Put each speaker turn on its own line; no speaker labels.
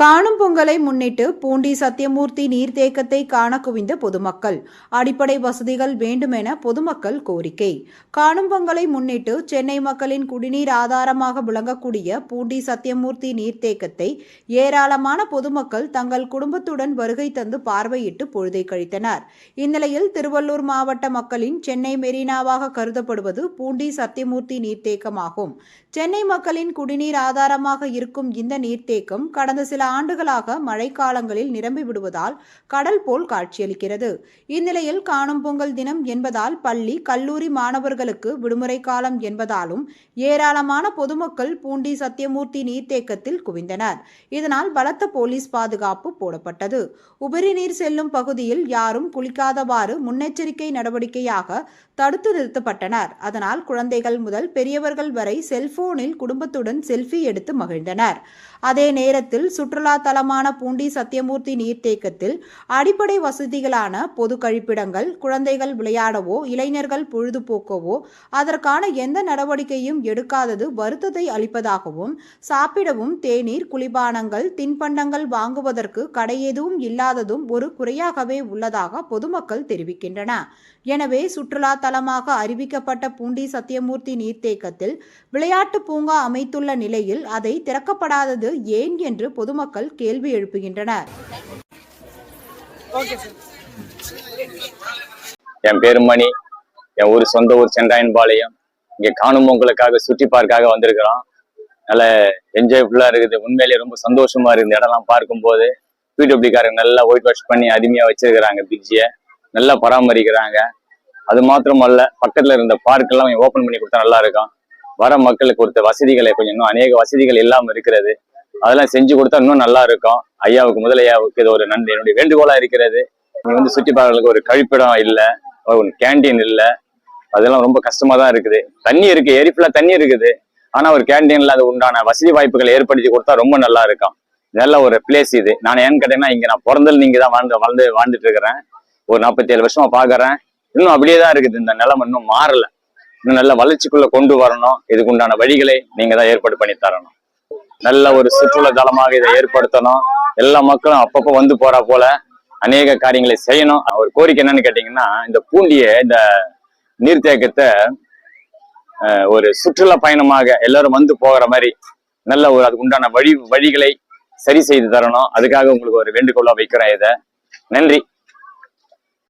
காணும் பொங்கலை முன்னிட்டு பூண்டி சத்தியமூர்த்தி நீர்த்தேக்கத்தை காண குவிந்த பொதுமக்கள். அடிப்படை வசதிகள் வேண்டுமென பொதுமக்கள் கோரிக்கை. காணும் பொங்கலை முன்னிட்டு சென்னை மக்களின் குடிநீர் ஆதாரமாக விளங்கக்கூடிய பூண்டி சத்தியமூர்த்தி நீர்த்தேக்கத்தை ஏராளமான பொதுமக்கள் தங்கள் குடும்பத்துடன் வருகை தந்து பார்வையிட்டு பொழுதை கழித்தனர். இந்நிலையில் திருவள்ளூர் மாவட்ட மக்களின் சென்னை மெரினாவாக கருதப்படுவது பூண்டி சத்தியமூர்த்தி நீர்த்தேக்கமாகும். சென்னை மக்களின் குடிநீர் ஆதாரமாக இருக்கும் இந்த நீர்த்தேக்கம் கடந்த சில ஆண்டுகளாக மழைக்காலங்களில் நிரம்பி விடுவதால் கடல் போல் காட்சியளிக்கிறது. இந்நிலையில் காணும் பொங்கல் தினம் என்பதால் பள்ளி கல்லூரி மாணவர்களுக்கு விடுமுறை காலம் என்பதாலும் ஏராளமான பொதுமக்கள் பூண்டி சத்தியமூர்த்தி நீர்த்தேக்கத்தில் குவிந்தனர். இதனால் பலத்த போலீஸ் பாதுகாப்பு போடப்பட்டது. உபரி நீர் செல்லும் பகுதியில் யாரும் குளிக்காதவாறு முன்னெச்சரிக்கை நடவடிக்கையாக தடுத்து நிறுத்தப்பட்டனர். அதனால் குழந்தைகள் முதல் பெரியவர்கள் வரை செல்போனில் குடும்பத்துடன் செல்ஃபி எடுத்து மகிழ்ந்தனர். அதே நேரத்தில் சுற்று சுற்றுலா தலமான பூண்டி சத்தியமூர்த்தி நீர்த்தேக்கத்தில் அடிப்படை வசதிகளான பொது கழிப்பிடங்கள் குழந்தைகள் விளையாடவோ இளைஞர்கள் பொழுதுபோக்கவோ அதற்கான எந்த நடவடிக்கையும் எடுக்காதது வருத்தத்தை அளிப்பதாகவும் சாப்பிடவும் தேநீர் குளிபானங்கள் தின்பண்டங்கள் வாங்குவதற்கு கடை எதுவும் இல்லாததும் ஒரு குறையாகவே உள்ளதாக பொதுமக்கள் தெரிவிக்கின்றன. எனவே சுற்றுலா தலமாக அறிவிக்கப்பட்ட பூண்டி சத்தியமூர்த்தி நீர்த்தேக்கத்தில் விளையாட்டு பூங்கா அமைத்துள்ள நிலையில் அதை திறக்கப்படாதது ஏன் என்று பொதுமக்கள் கேள்வி எழுப்புகின்றனர்.
என் பேரு மணி. என் ஊர் சொந்த ஊர் சென்றாயன்பாளையம் இங்க காணும் பொங்கலுக்காக சுற்றி பார்க்காக வந்திருக்கிறோம். நல்ல என்ஜாய்ஃபுல்லா இருக்குது. உண்மையிலேயே ரொம்ப சந்தோஷமா இருக்குது. இந்த இடம்லாம் பார்க்கும்போது பிடபிள்யூக்காரங்க நல்லா ஒயிட் வாஷ் பண்ணி அருமையா வச்சிருக்கிறாங்க பிரிட்ஜியை நல்லா பராமரிக்கிறாங்க. அது மாத்திரமல்ல பக்கத்துல இருந்த பார்க் எல்லாம் ஓபன் பண்ணி கொடுத்தா நல்லா இருக்கும். வர மக்களுக்கு கொடுத்த வசதிகளை கொஞ்சம் இன்னும் அநேக வசதிகள் இல்லாம இருக்கிறது. அதெல்லாம் செஞ்சு கொடுத்தா இன்னும் நல்லா இருக்கும். ஐயாவுக்கு முதல் ஐயாவுக்கு இது ஒரு நன்றி. என்னுடைய வேண்டுகோளா இருக்கிறது. இங்க வந்து சுற்றி பார்க்கறதுக்கு ஒரு கழிப்பிடம் இல்லை. ஒரு கேண்டீன் இல்ல. அதெல்லாம் ரொம்ப கஷ்டமா தான் இருக்குது. தண்ணி இருக்கு. ஏரி ஃபுல்லா தண்ணி இருக்குது. ஆனா ஒரு கேன்டீன்ல அது உண்டான வசதி வாய்ப்புகளை ஏற்படுத்தி கொடுத்தா ரொம்ப நல்லா இருக்கும். நல்ல ஒரு பிளேஸ் இது. நான் ஏன்னு கேட்டேன்னா இங்க நான் பிறந்தது நீங்க தான் வாழ்ந்து வாழ்ந்து வாழ்ந்துட்டு இருக்கிறேன். ஒரு நாற்பத்தி ஏழு வருஷமா பாக்குறேன் இன்னும் அப்படியே தான் இருக்குது. இந்த நிலம் இன்னும் மாறல. இன்னும் நல்ல வளர்ச்சிக்குள்ள கொண்டு வரணும். இதுக்கு உண்டான வழிகளை நீங்க தான் ஏற்பாடு பண்ணி தரணும். நல்ல ஒரு சுற்றுலா தலமாக இதை ஏற்படுத்தணும். எல்லா மக்களும் அப்பப்போ வந்து போறா போல அநேக காரியங்களை செய்யணும். ஒரு கோரிக்கை என்னன்னு கேட்டீங்கன்னா இந்த பூண்டிய இந்த நீர்த்தேக்கத்தை ஒரு சுற்றுலா பயணமாக எல்லாரும் வந்து போகிற மாதிரி நல்ல ஒரு அதுக்கு உண்டான வழி வழிகளை சரி செய்து தரணும். அதுக்காக உங்களுக்கு ஒரு வேண்டுகோளா வைக்கிறேன் இதை. நன்றி.